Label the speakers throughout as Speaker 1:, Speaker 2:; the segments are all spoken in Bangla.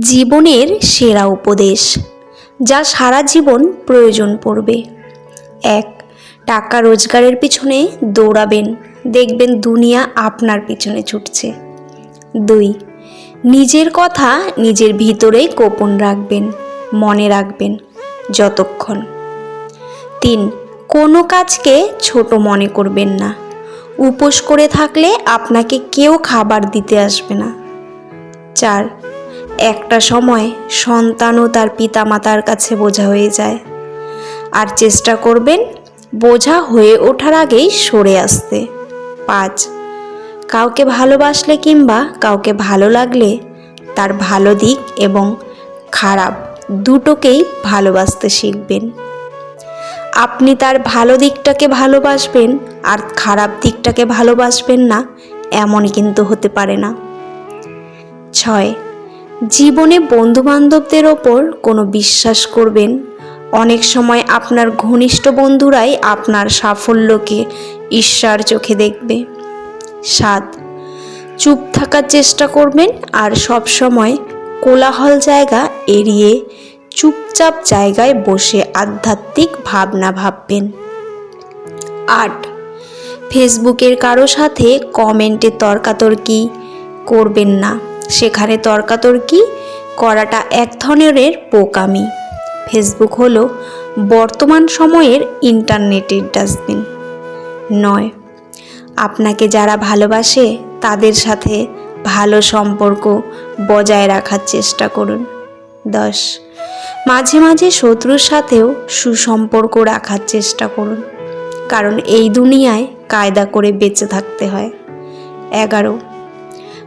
Speaker 1: জীবনের সেরা উপদেশ, যা সারা জীবন প্রয়োজন পড়বে। এক, টাকা রোজগারের পিছনে দৌড়াবেন, দেখবেন দুনিয়া আপনার পিছনে ছুটছে। দুই, নিজের কথা নিজের ভিতরেই গোপন রাখবেন, মনে রাখবেন যতক্ষণ। তিন, কোনো কাজকে ছোট মনে করবেন না। উপোস করে থাকলে আপনাকে কেউ খাবার দিতে আসবে না। চার একটা সময় সন্তানও তার পিতামাতার কাছে বোঝা হয়ে যায়। আর চেষ্টা করবেন বোঝা হয়ে ওঠার আগেই সরে আসতে। পাঁচ, কাউকে ভালোবাসলে কিংবা কাউকে ভালো লাগলে তার ভালো দিক এবং খারাপ দুটোকেই ভালোবাসতে শিখবেন। আপনি তার ভালো দিকটাকে ভালোবাসবেন আর খারাপ দিকটাকে ভালোবাসবেন না এমন কিন্তু হতে পারে না। ছয় জীবনে বন্ধুবান্ধবদের ওপর কোনো বিশ্বাস করবেন? অনেক সময় আপনার ঘনিষ্ঠ বন্ধুরাই আপনার সাফল্যকে ঈশ্বর চোখে দেখবে। সাত, চুপ থাকার চেষ্টা করবেন আর সব সময় কোলাহল জায়গা এড়িয়ে চুপচাপ জায়গায় বসে আধ্যাত্মিক ভাবনা ভাববেন। আট, ফেসবুকের কারও সাথে কমেন্টে তর্কাতর্কি করবেন না। সেখানে তর্কাতর্কি, করাটা এক ধরনের বোকামি। ফেসবুক হলো বর্তমান সময়ের ইন্টারনেটের ডাস্টবিন। নয়, আপনাকে যারা ভালোবাসে, তাদের সাথে ভালো সম্পর্ক বজায় রাখার চেষ্টা করুন। দশ, মাঝে মাঝে শত্রুর সাথেও সুসম্পর্ক রাখার চেষ্টা করুন। কারণ এই দুনিয়ায় কায়দা করে বেঁচে থাকতে হয়। এগারো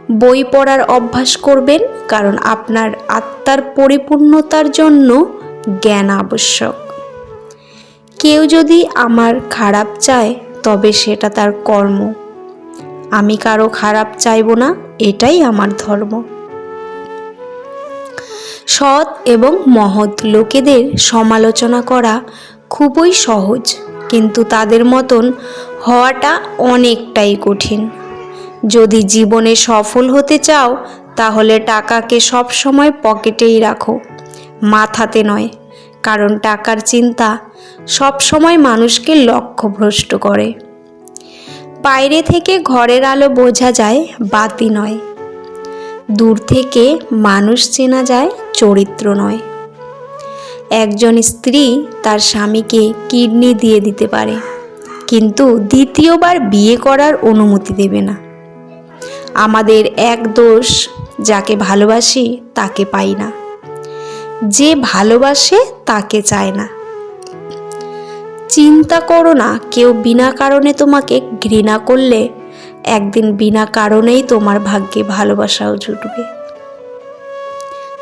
Speaker 1: বই পড়ার অভ্যাস করবেন কারণ আপনার আত্মার পরিপূর্ণতার জন্য জ্ঞান আবশ্যক। কেউ যদি আমার খারাপ চায়, তবে সেটা তার কর্ম। আমি কারও খারাপ চাইব না, এটাই আমার ধর্ম। সৎ এবং মহৎ লোকেদের সমালোচনা করা খুবই সহজ, কিন্তু তাদের মতন হওয়াটা অনেকটাই কঠিন। যদি জীবনে সফল হতে চাও, তাহলে টাকাকে সব সময় পকেটেই রাখো। মাথাতে নয়, কারণ টাকার চিন্তা সব সময় মানুষকে লক্ষ্যভ্রষ্ট করে। বাইরে থেকে ঘরের আলো বোঝা যায়, বাতি নয়। দূর থেকে মানুষ চেনা যায়, চরিত্র নয়। একজন স্ত্রী তার স্বামীকে কিডনি দিয়ে দিতে পারে, কিন্তু দ্বিতীয়বার বিয়ে করার অনুমতি দেবে না। আমাদের এক দোষ, যাকে ভালোবাসি তাকে পাই না। যে ভালোবাসে তাকে চায় না। চিন্তা করো না, কেউ বিনা কারণে তোমাকে ঘৃণা করলে একদিন বিনা কারণেই তোমার ভাগ্যে ভালোবাসাও জুটবে।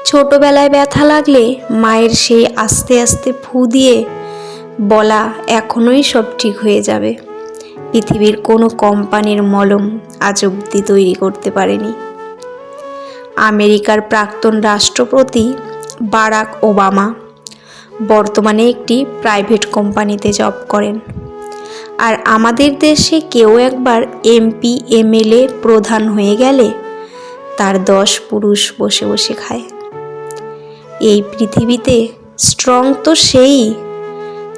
Speaker 1: ছোটবেলায় ব্যথা লাগলে মায়ের সেই আস্তে আস্তে ফু দিয়ে বলা এখনোই সব ঠিক হয়ে যাবে। পৃথিবীর কোনো কোম্পানির মলম আজ অব্দি তৈরি করতে পারেনি। আমেরিকার প্রাক্তন রাষ্ট্রপতি বারাক ওবামা বর্তমানে একটি প্রাইভেট কোম্পানিতে জব করেন। আর আমাদের দেশে কেউ একবার এমপি, এমএলএ প্রধান হয়ে গেলে তার দশ পুরুষ বসে বসে খায়। এই পৃথিবীতে স্ট্রং তো সেই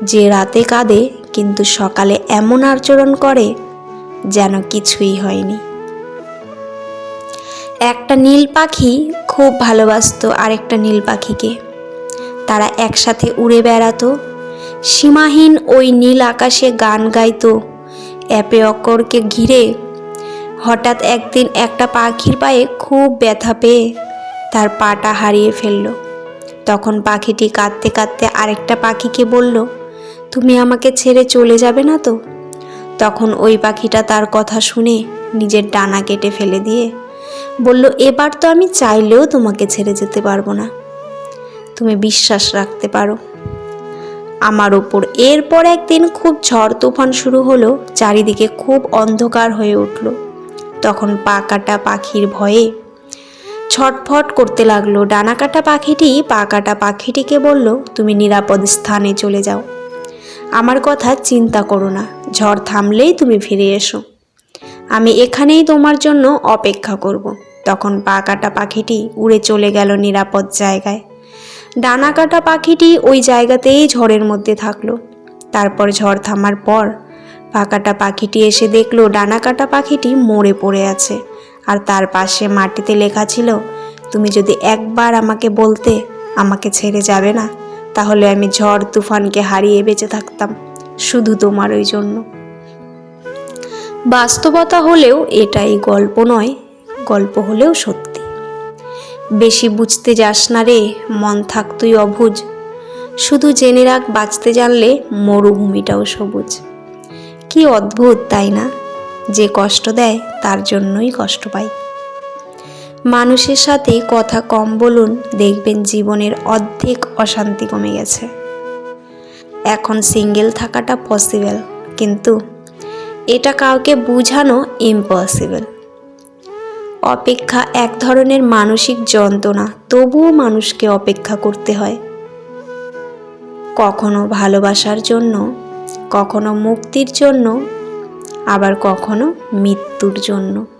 Speaker 1: যে রাতে কাঁদে কিন্তু সকালে এমন আচরণ করে যেন কিছুই হয়নি। একটা নীল পাখি খুব ভালোবাসতো আরেকটা নীল পাখিকে। তারা একসাথে উড়ে বেড়াতো। সীমাহীন ওই নীল আকাশে গান গাইতো। অ্যাপে অকরকে ঘিরে হঠাৎ একদিন একটা পাখির পায়ে খুব ব্যথা পেয়ে তার পাটা হারিয়ে ফেলল। তখন পাখিটি কাঁদতে কাঁদতে আরেকটা পাখিকে বলল তুমি আমাকে ছেড়ে চলে যাবে না তো? তখন ওই পাখিটা তার কথা শুনে নিজের ডানা কেটে ফেলে দিয়ে বলল, এবার তো আমি চাইলেও তোমাকে ছেড়ে যেতে পারব না। তুমি বিশ্বাস রাখতে পারো। আমার ওপর এরপর একদিন খুব ঝড় তুফান শুরু হলো, চারিদিকে খুব অন্ধকার হয়ে উঠল। তখন পা কাটা পাখির ভয়ে ছটফট করতে লাগল। ডানা কাটা পাখিটি পা কাটা পাখিটিকে বলল, তুমি নিরাপদ স্থানে চলে যাও। আমার কথা চিন্তা করো না, ঝড় থামলেই তুমি ফিরে এসো। আমি এখানেই তোমার জন্য অপেক্ষা করব। তখন পা কাটা পাখিটি উড়ে চলে গেল নিরাপদ জায়গায়। ডানা কাটা পাখিটি ওই জায়গাতেই ঝড়ের মধ্যে থাকল। তারপর ঝড় থামার পর পাকাটা পাখিটি এসে দেখল ডানা কাটা পাখিটি মরে পড়ে আছে। আর তার পাশে মাটিতে লেখা ছিল, তুমি যদি একবার আমাকে বলতে, আমাকে ছেড়ে যাবে না? তাহলে আমি ঝড় তুফানকে হারিয়ে বেঁচে থাকতাম, শুধু তোমার ওই জন্য। বাস্তবতা হলেও এটাই গল্প নয়, গল্প হলেও সত্যি। বেশি বুঝতে যাস না রে, মন থাক তুই অভুজ শুধু জেনে রাখ, বাঁচতে জানলে মরুভূমিটাও সবুজ। কি অদ্ভুত, তাই না? যে কষ্ট দেয়, তার জন্যই কষ্ট পাই। মানুষের সাথে কথা কম বলুন, দেখবেন জীবনের অর্ধেক অশান্তি কমে গেছে। এখন সিঙ্গেল থাকাটা পসিবল কিন্তু এটা কাউকে বোঝানো ইম্পসিবল অপেক্ষা এক ধরনের মানসিক যন্ত্রণা, তবুও মানুষকে অপেক্ষা করতে হয়। কখনো ভালোবাসার জন্য, কখনো মুক্তির জন্য, আবার কখনো মৃত্যুর জন্য।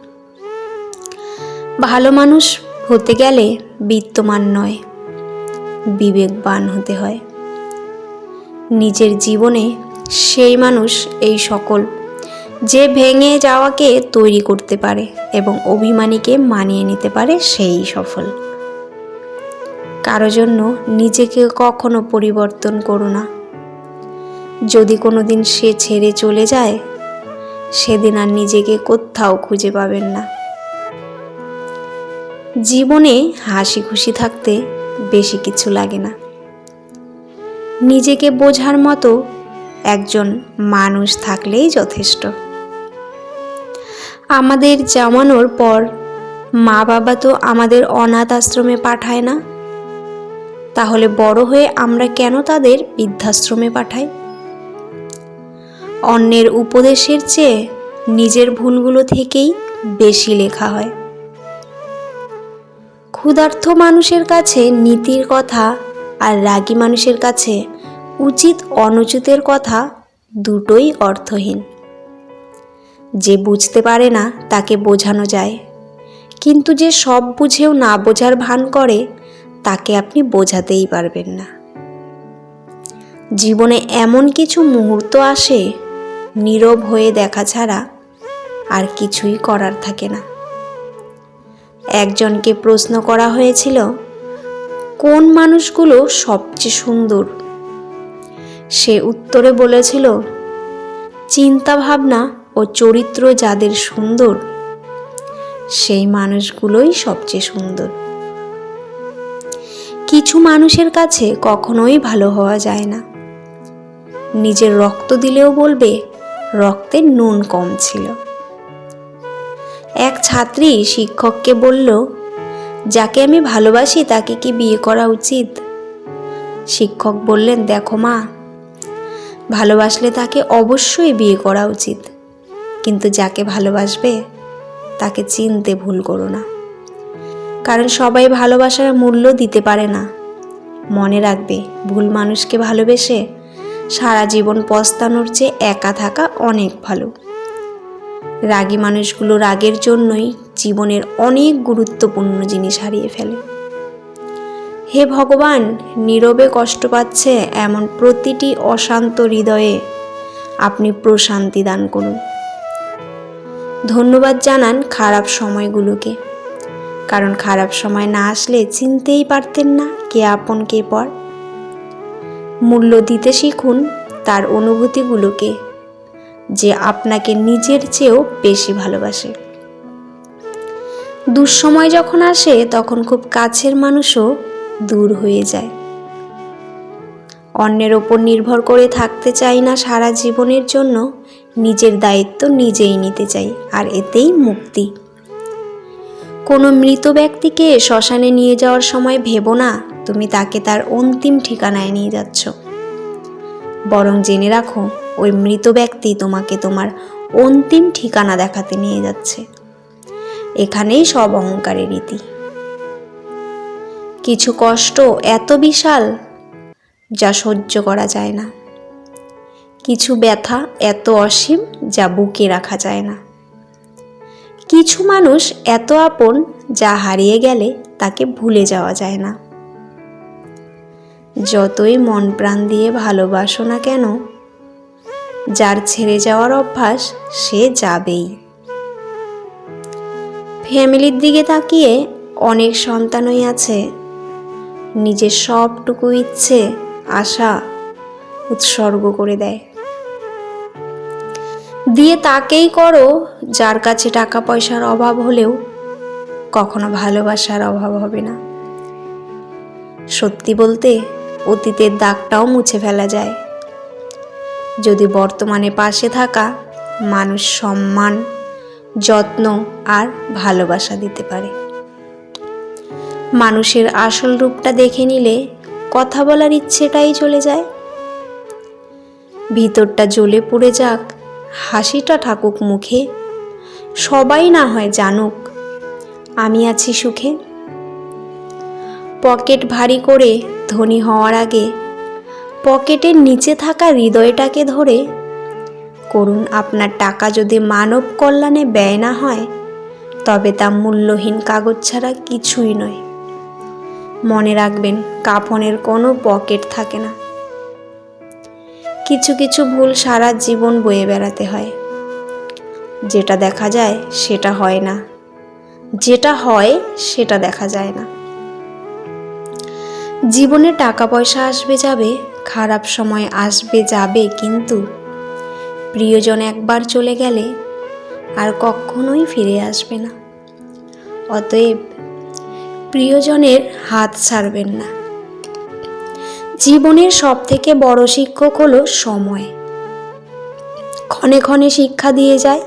Speaker 1: ভালো মানুষ হতে গেলে বিত্তমান নয়, বিবেকবান হতে হয়। নিজের জীবনে সেই মানুষ এই সকল, যে ভেঙে যাওয়াকে তৈরি করতে পারে এবং অভিমানীকে মানিয়ে নিতে পারে সেই সফল। কারও জন্য নিজেকে কখনো পরিবর্তন করো না। যদি কোনো দিন সে ছেড়ে চলে যায়, সেদিন আর নিজেকে কোথাও খুঁজে পাবেন না। জীবনে হাসি খুশি থাকতে বেশি কিছু লাগে না। নিজেকে বোঝার মতো একজন মানুষ থাকলেই যথেষ্ট। আমাদের জামানোর পর মা বাবা তো আমাদের অনাথ আশ্রমে পাঠায় না। তাহলে বড় হয়ে আমরা কেন তাদের বৃদ্ধাশ্রমে পাঠাই? অন্যের উপদেশের চেয়ে নিজের ভুলগুলো থেকেই বেশি লেখা হয়। ক্ষুধার্থ মানুষের কাছে নীতির কথা আর রাগী মানুষের কাছে উচিত অনুচিতের কথা দুটোই অর্থহীন। যে বুঝতে পারে না, তাকে বোঝানো যায়। কিন্তু যে সব বুঝেও না বোঝার ভান করে, তাকে আপনি বোঝাতেই পারবেন না। জীবনে এমন কিছু মুহূর্ত আসে, নীরব হয়ে দেখা ছাড়া আর কিছুই করার থাকে না। একজনকে প্রশ্ন করা হয়েছিল, কোন মানুষগুলো সবচেয়ে সুন্দর? সে উত্তরে বলেছিল চিন্তা ভাবনা ও চরিত্র যাদের সুন্দর, সেই মানুষগুলোই সবচেয়ে সুন্দর। কিছু মানুষের কাছে কখনোই ভালো হওয়া যায় না। নিজের রক্ত দিলেও বলবে রক্তের নুন কম ছিল। এক ছাত্রী শিক্ষককে বলল, যাকে আমি ভালোবাসি তাকে কি বিয়ে করা উচিত? শিক্ষক বললেন, দেখো মা, ভালোবাসলে তাকে অবশ্যই বিয়ে করা উচিত, কিন্তু যাকে ভালোবাসবে তাকে চিনতে ভুল করো না। কারণ সবাই ভালোবাসার মূল্য দিতে পারে না। মনে রাখবে, ভুল মানুষকে ভালোবেসে সারা জীবন পস্তানোর চেয়ে একা থাকা অনেক ভালো। রাগী মানুষগুলো রাগের জন্যই জীবনের অনেক গুরুত্বপূর্ণ জিনিস হারিয়ে ফেলে। হে ভগবান, নীরবে কষ্ট পাচ্ছে এমন প্রতিটি অশান্ত হৃদয়ে আপনি প্রশান্তি দান করুন। ধন্যবাদ জানান খারাপ সময়গুলোকে। কারণ খারাপ সময় না আসলে চিনতেই পারতেন না কে আপন কে পর। মূল্য দিতে শিখুন তার অনুভূতিগুলোকে। যে আপনাকে নিজের চেয়েও বেশি ভালোবাসে। দুঃসময় যখন আসে, তখন খুব কাছের মানুষও দূর হয়ে যায়। অন্যের ওপর নির্ভর করে থাকতে চাই না সারা জীবনের জন্য, নিজের দায়িত্ব নিজেই নিতে চাই, আর এতেই মুক্তি। কোনো মৃত ব্যক্তিকে শ্মশানে নিয়ে যাওয়ার সময় ভেবো না, তুমি তাকে তার অন্তিম ঠিকানায় নিয়ে যাচ্ছ। বরং জেনে রাখো ওই মৃত ব্যক্তি তোমাকে তোমার অন্তিম ঠিকানা দেখাতে নিয়ে যাচ্ছে। এখানেই সব অহংকারের রীতি। কিছু কষ্ট এত বিশাল যা সহ্য করা যায় না। কিছু ব্যথা এত অসীম যা বুকে রাখা যায় না। কিছু মানুষ এত আপন যা হারিয়ে গেলে তাকে ভুলে যাওয়া যায় না। যতই মন প্রাণ দিয়ে ভালোবাসো না কেন যার ছেড়ে যাওয়ার অভ্যাস, সে যাবেই। ফ্যামিলির দিকে তাকিয়ে অনেক সন্তানই আছে। নিজের সবটুকু ইচ্ছে, আশা উৎসর্গ করে দেয়। দিয়ে তাকেই করো যার কাছে টাকা পয়সার অভাব হলেও কখনো ভালোবাসার অভাব হবে না। সত্যি বলতে, অতীতের দাগটাও মুছে ফেলা যায়। যদি বর্তমানে পাশে থাকা মানুষ সম্মান, যত্ন আর ভালোবাসা দিতে পারে। মানুষের আসল রূপটা দেখে নিলে কথা বলার ইচ্ছেটাই চলে যায়। ভিতরটা জ্বলে পড়ে যাক, হাসিটা ঠাকুক মুখে, সবাই না হয় জানুক, আমি আছি সুখে। পকেট ভারী করে ধনী হওয়ার আগে পকেটের নিচে থাকা হৃদয়টাকে ধরে করুন আপনার টাকা যদি মানব কল্যাণে ব্যয় না হয়, তবে তা মূল্যহীন কাগজ ছাড়া কিছুই নয়। মনে রাখবেন, কাফনের কোনো পকেট থাকে না। কিছু কিছু ভুল সারা জীবন বয়ে বেড়াতে হয়। যেটা দেখা যায়, সেটা হয় না। যেটা হয়, সেটা দেখা যায় না। জীবনে টাকা পয়সা আসবে যাবে খারাপ সময় আসবে, যাবে, কিন্তু প্রিয়জন একবার চলে গেলে আর কখনোই ফিরে আসবে না। অতএব প্রিয়জনের হাত ছাড়বেন না। জীবনের সব থেকে বড় শিক্ষক হলো সময়। ক্ষণে ক্ষণে শিক্ষা দিয়ে যায়।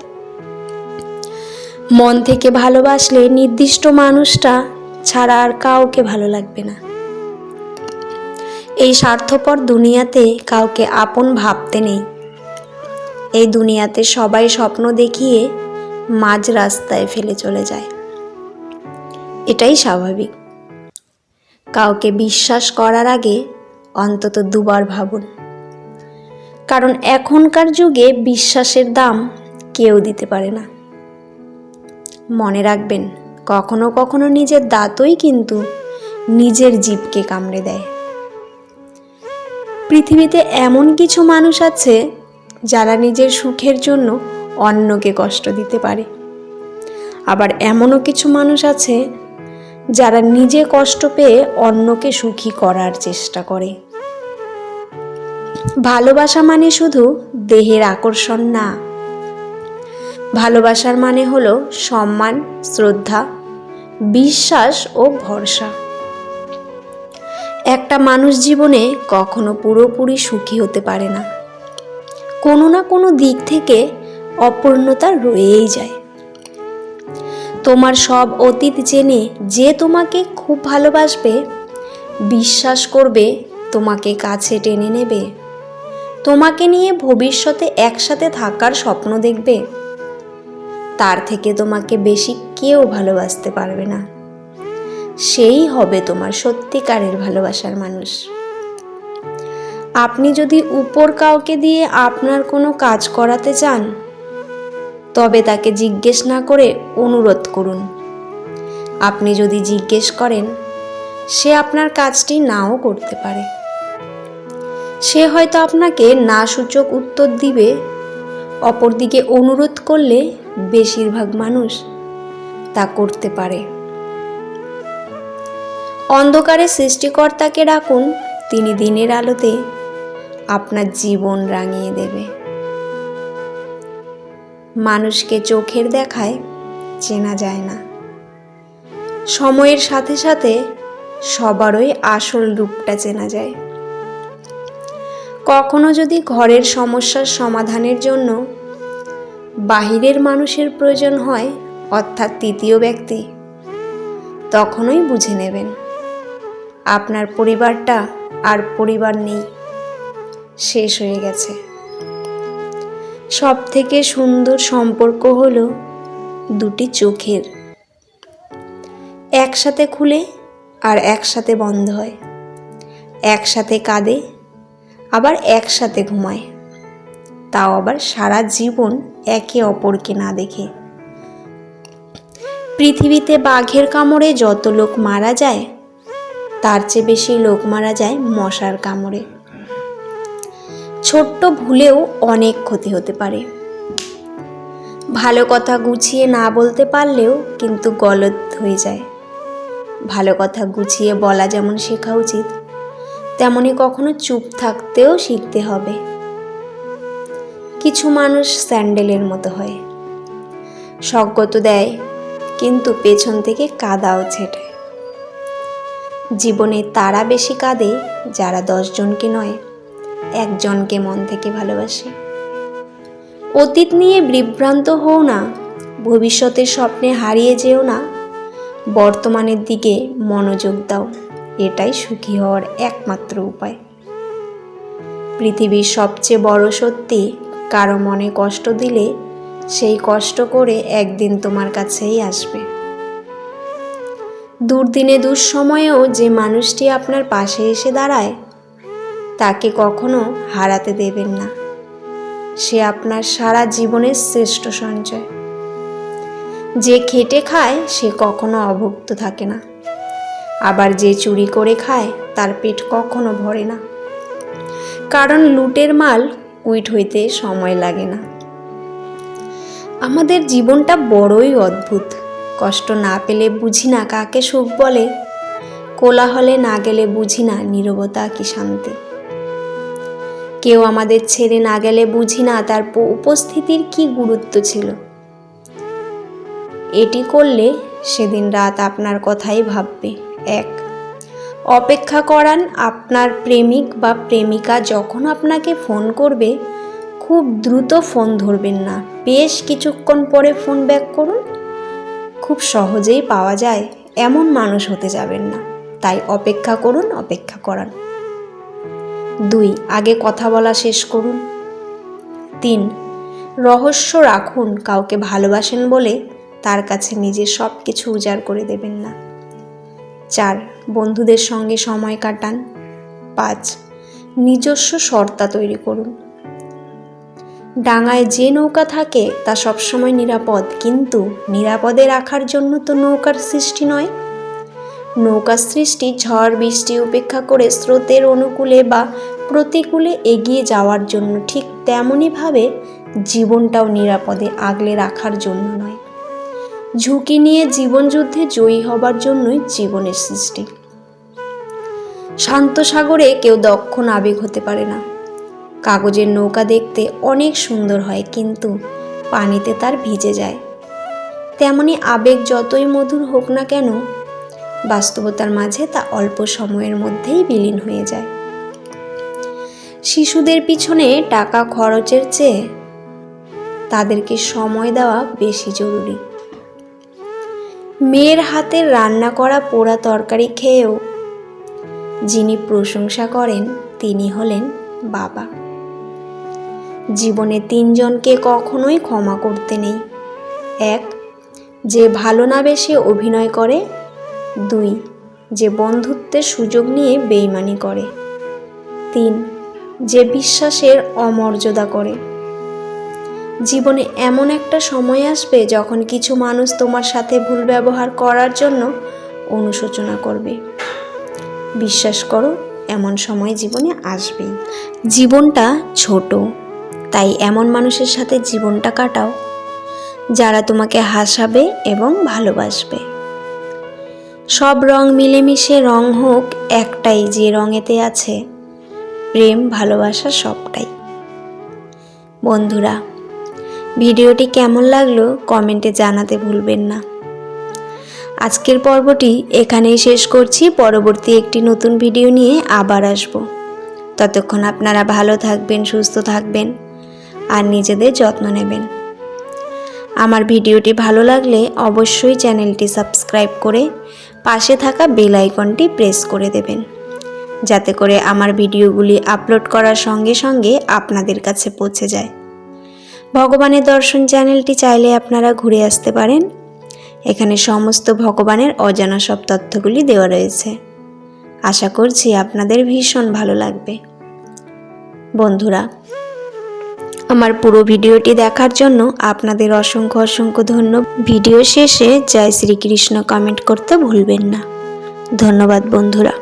Speaker 1: মন থেকে ভালোবাসলে নির্দিষ্ট মানুষটা ছাড়া আর কাউকে ভালো লাগবে না। এই স্বার্থপর দুনিয়াতে কাউকে আপন ভাবতে নেই। এই দুনিয়াতে সবাই স্বপ্ন দেখিয়ে মাঝ রাস্তায় ফেলে চলে যায়। এটাই স্বাভাবিক। কাউকে বিশ্বাস করার আগে অন্তত দুবার ভাবুন। কারণ এখনকার যুগে বিশ্বাসের দাম কেউ দিতে পারে না। মনে রাখবেন, কখনো কখনো নিজের দাঁতই কিন্তু নিজের জীবকে কামড়ে দেয়। পৃথিবীতে এমন কিছু মানুষ আছে যারা নিজের সুখের জন্য অন্যকে কষ্ট দিতে পারে। আবার এমনও কিছু মানুষ আছে যারা নিজে কষ্ট পেয়ে অন্যকে সুখী করার চেষ্টা করে। ভালোবাসা মানে শুধু দেহের আকর্ষণ না। ভালোবাসার মানে হলো সম্মান, শ্রদ্ধা, বিশ্বাস ও ভরসা। একটা মানুষ জীবনে কখনো পুরোপুরি সুখী হতে পারে না। কোনো না কোনো দিক থেকে অপূর্ণতা রয়েই যায়। তোমার সব অতীত জেনে যে তোমাকে খুব ভালোবাসবে, বিশ্বাস করবে, তোমাকে কাছে টেনে নেবে। তোমাকে নিয়ে ভবিষ্যতে একসাথে থাকার স্বপ্ন দেখবে। তার থেকে তোমাকে বেশি কেউ ভালোবাসতে পারবে না। সেই হবে তোমার সত্যিকারের ভালোবাসার মানুষ। আপনি যদি উপর কাউকে দিয়ে আপনার কোনো কাজ করাতে চান, তবে তাকে জিজ্ঞেস না করে অনুরোধ করুন। আপনি যদি জিজ্ঞেস করেন, সে আপনার কাজটি নাও করতে পারে। সে হয়তো আপনাকে না সূচক উত্তর দিবে, অপরদিকে অনুরোধ করলে বেশিরভাগ মানুষ তা করতে পারে। অন্ধকারে সৃষ্টিকর্তাকে ডাকুন, তিনি দিনের আলোতে আপনার জীবন রাঙিয়ে দেবে। মানুষকে চোখের দেখায় চেনা যায় না। সময়ের সাথে সাথে সবারই আসল রূপটা চেনা যায়। কখনো যদি ঘরের সমস্যার সমাধানের জন্য বাহিরের মানুষের প্রয়োজন হয়, অর্থাৎ তৃতীয় ব্যক্তি, তখনই বুঝে নেবেন। আপনার পরিবারটা আর পরিবার নেই। শেষ হয়ে গেছে। সব থেকে সুন্দর সম্পর্ক হলো দুটি চোখের। একসাথে খুলে আর একসাথে বন্ধ হয়। একসাথে কাঁদে, আবার একসাথে ঘুমায়। তাও আবার সারা জীবন একে অপরকে না দেখে। পৃথিবীতে বাঘের কামড়ে যত লোক মারা যায় তার চেয়ে বেশি লোক মারা যায় মশার কামড়ে। ছোট্ট ভুলেও অনেক ক্ষতি হতে পারে। ভালো কথা গুছিয়ে না বলতে পারলেও কিন্তু গলত হয়ে যায়। ভালো কথা গুছিয়ে বলা যেমন শেখা উচিত, তেমনি কখনো চুপ থাকতেও শিখতে হবে। কিছু মানুষ স্যান্ডেলের মতো হয়। স্বজ্ঞত দেয়, কিন্তু পেছন থেকে কাদাও ছেটে। জীবনে তারা বেশি কাঁদে যারা দশজনকে নয়, একজনকে মন থেকে ভালোবাসে। অতীত নিয়ে বিভ্রান্ত হও না, ভবিষ্যতের স্বপ্নে হারিয়ে যেও না, বর্তমানের দিকে মনোযোগ দাও, এটাই সুখী হওয়ার একমাত্র উপায়। পৃথিবীর সবচেয়ে বড় সত্যি, কারও মনে কষ্ট দিলে সেই কষ্ট করে একদিন তোমার কাছেই আসবে। দুর্দিনে দুঃসময়েও যে মানুষটি আপনার পাশে এসে দাঁড়ায়, তাকে কখনো হারাতে দেবেন না। সে আপনার সারা জীবনের শ্রেষ্ঠ সঞ্চয়। যে খেটে খায়, সে কখনো অভুক্ত থাকে না। আবার যে চুরি করে খায়, তার পেট কখনো ভরে না। কারণ লুটের মাল কুইট হইতে সময় লাগে না। আমাদের জীবনটা বড়ই অদ্ভুত। কষ্ট না পেলে বুঝি না কাকে সুখ বলে। কোলাহলে না গেলে বুঝি না নীরবতা কি শান্তি। কেউ আমাদের ছেড়ে না গেলে বুঝি না তার উপস্থিতির কি গুরুত্ব ছিল। এটি করলে সেদিন রাত আপনার কথাই ভাববে। এক, অপেক্ষা করান আপনার প্রেমিক বা প্রেমিকা যখন আপনাকে ফোন করবে, খুব দ্রুত ফোন ধরবেন না। বেশ কিছুক্ষণ পরে ফোন ব্যাক করুন। খুব সহজেই পাওয়া যায়, এমন মানুষ হতে যাবেন না। তাই অপেক্ষা করুন, অপেক্ষা করান। দুই, আগে কথা বলা শেষ করুন। তিন, রহস্য রাখুন, কাউকে ভালোবাসেন বলে তার কাছে নিজের সব কিছু উজাড় করে দেবেন না। চার, বন্ধুদের সঙ্গে সময় কাটান। পাঁচ, নিজস্ব সর্তা তৈরি করুন। ডাঙায় যে নৌকা থাকে তা সবসময় নিরাপদ, কিন্তু নিরাপদে রাখার জন্য তো নৌকার সৃষ্টি নয়। নৌকা সৃষ্টি ঝড়, বৃষ্টি উপেক্ষা করে স্রোতের অনুকূলে বা প্রতিকূলে এগিয়ে যাওয়ার জন্য ঠিক তেমনইভাবে জীবনটাও নিরাপদে আগলে রাখার জন্য নয়। ঝুঁকি নিয়ে জীবনযুদ্ধে জয়ী হবার জন্যই জীবনের সৃষ্টি। শান্ত সাগরে কেউ দক্ষ নাবিক হতে পারে না। কাগজের নৌকা দেখতে অনেক সুন্দর হয়, কিন্তু পানিতে তার ভিজে যায়। তেমনি আবেগ যতই মধুর হোক না কেন, বাস্তবতার মাঝে তা অল্প সময়ের মধ্যেই বিলীন হয়ে যায়। শিশুদের পিছনে টাকা খরচের চেয়ে তাদেরকে সময় দেওয়া বেশি জরুরি। মেয়ের হাতের রান্না করা পোড়া তরকারি খেয়েও যিনি প্রশংসা করেন, তিনি হলেন বাবা। জীবনে তিনজনকে কখনোই ক্ষমা করতে নেই। এক, যে ভালো না বেশি অভিনয় করে। দুই, যে বন্ধুত্বের সুযোগ নিয়ে বেইমানি করে। তিন, যে বিশ্বাসের অমর্যাদা করে। জীবনে এমন একটা সময় আসবে যখন কিছু মানুষ তোমার সাথে ভুল ব্যবহার করার জন্য অনুশোচনা করবে। বিশ্বাস করো, এমন সময় জীবনে আসবেই। জীবনটা ছোট। তাই এমন মানুষের সাথে জীবনটা কাটাও, যারা তোমাকে হাসাবে এবং ভালোবাসবে। সব রং মিলেমিশে রং হোক, একটাই যে রঙেতে আছে, প্রেম, ভালোবাসা সবটাই। বন্ধুরা, ভিডিওটি কেমন লাগল কমেন্টে জানাতে ভুলবেন না। আজকের পর্বটি এখানেই শেষ করছি। পরবর্তী একটি নতুন ভিডিও নিয়ে আবার আসব। ততক্ষণ আপনারা ভালো থাকবেন, সুস্থ থাকবেন। আর নিজেদের যত্ন নেবেন। আমার ভিডিওটি ভালো লাগলে অবশ্যই চ্যানেলটি সাবস্ক্রাইব করে পাশে থাকা বেল আইকনটি প্রেস করে দেবেন, যাতে করে আমার ভিডিওগুলি আপলোড করার সঙ্গে সঙ্গে আপনাদের কাছে পৌঁছে যায়। ভগবানের দর্শন চ্যানেলটি চাইলে আপনারা ঘুরে আসতে পারেন। এখানে সমস্ত ভগবানের অজানা সব তথ্যগুলি দেওয়া রয়েছে। আশা করছি আপনাদের ভীষণ ভালো লাগবে। বন্ধুরা আমার পুরো ভিডিওটি দেখার জন্য আপনাদের অসংখ্য অসংখ্য ধন্যবাদ। ভিডিও শেষে জয় শ্রীকৃষ্ণ কমেন্ট করতে ভুলবেন না। ধন্যবাদ বন্ধুরা।